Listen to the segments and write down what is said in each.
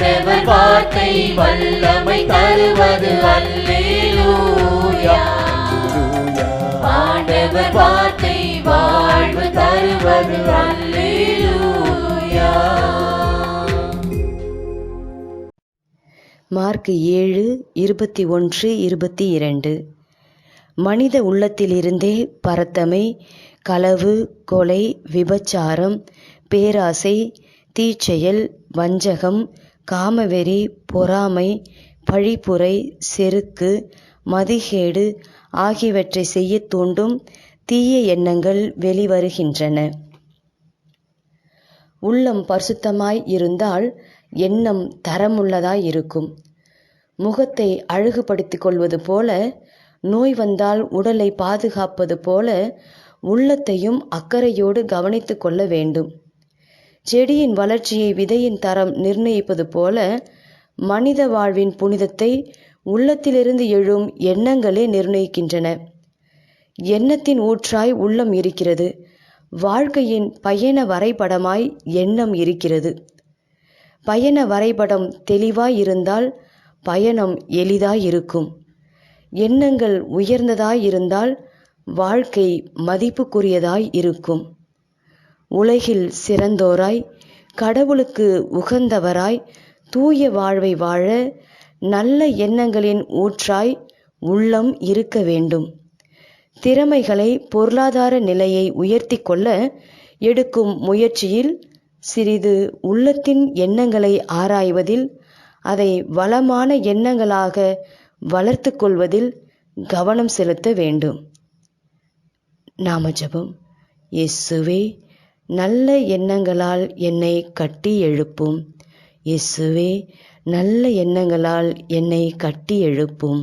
ஆண்டவர் வார்த்தை வல்லமை தருவது அல்லேலூயா. ஆண்டவர் வார்த்தை வாழ்வு தருவது அல்லேலூயா. மார்க் ஏழு இருபத்தி ஒன்று இருபத்தி இரண்டு. மனித உள்ளத்திலிருந்தே பரத்தமை களவு கொலை விபச்சாரம் பேராசை தீச்செயல் வஞ்சகம் காமவெறி பொறாமை பழிப்புரை செருக்கு மதிகேடு ஆகியவற்றை செய்யத் தூண்டும் தீய எண்ணங்கள் வெளிவருகின்றன. உள்ளம் பரிசுத்தமாய் இருந்தால் எண்ணம் தரமுள்ளதாய் இருக்கும். முகத்தை அழகுபடுத்திக் கொள்வது போல நோய் வந்தால் உடலை பாதுகாப்பது போல உள்ளத்தையும் அக்கறையோடு கவனித்துக் கொள்ள வேண்டும். செடியின் வளர்ச்சியை விதையின் தரம் நிர்ணயிப்பது போல மனித வாழ்வின் புனிதத்தை உள்ளத்திலிருந்து எழும் எண்ணங்களே நிர்ணயிக்கின்றன. எண்ணத்தின் ஊற்றாய் உள்ளம் இருக்கிறது. வாழ்க்கையின் பயண வரைபடமாய் எண்ணம் இருக்கிறது. பயண வரைபடம் தெளிவாய் இருந்தால் பயணம் எளிதாய் இருக்கும். எண்ணங்கள் உயர்ந்ததாய் இருந்தால் வாழ்க்கை மதிப்புக்குரியதாய் இருக்கும். உலகில் சிறந்தோராய் கடவுளுக்கு உகந்தவராய் தூய வாழ்வை வாழ நல்ல எண்ணங்களின் ஊற்றாய் உள்ளம் இருக்க வேண்டும். திறமைகளை பொருளாதார நிலையை உயர்த்தி கொள்ள எடுக்கும் முயற்சியில் சிறிது உள்ளத்தின் எண்ணங்களை ஆராய்வதில் அதை வளமான எண்ணங்களாக வளர்த்து கொள்வதில் கவனம் செலுத்த வேண்டும். நாம ஜெபம். இயேசுவே நல்ல எண்ணங்களால் என்னை கட்டி எழுப்பும். இயேசுவே நல்ல எண்ணங்களால் என்னை கட்டி எழுப்பும்.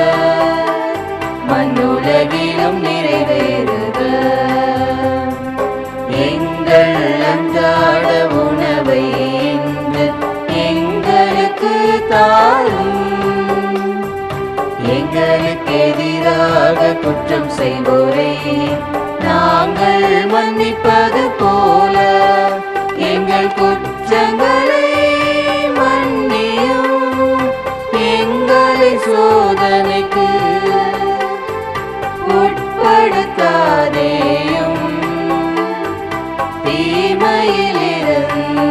எங்களுக்கு எங்களுக்கு எதிராக குற்றம் செய்வோரே. நாங்கள் மன்னிப்பது போல. எங்கள் குற்றங்களை மன்னியும் எங்களை சோதனைக்கு உட்படுத்தாதேயும். தீமையிலிருந்து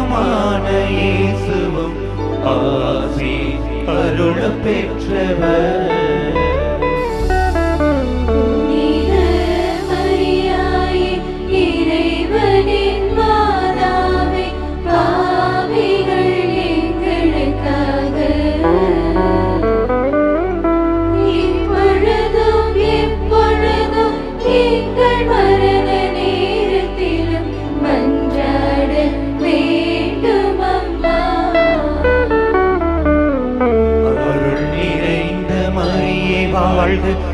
கண்ணியமான இயேசுவும் ஆசி அருள பெற்றவர்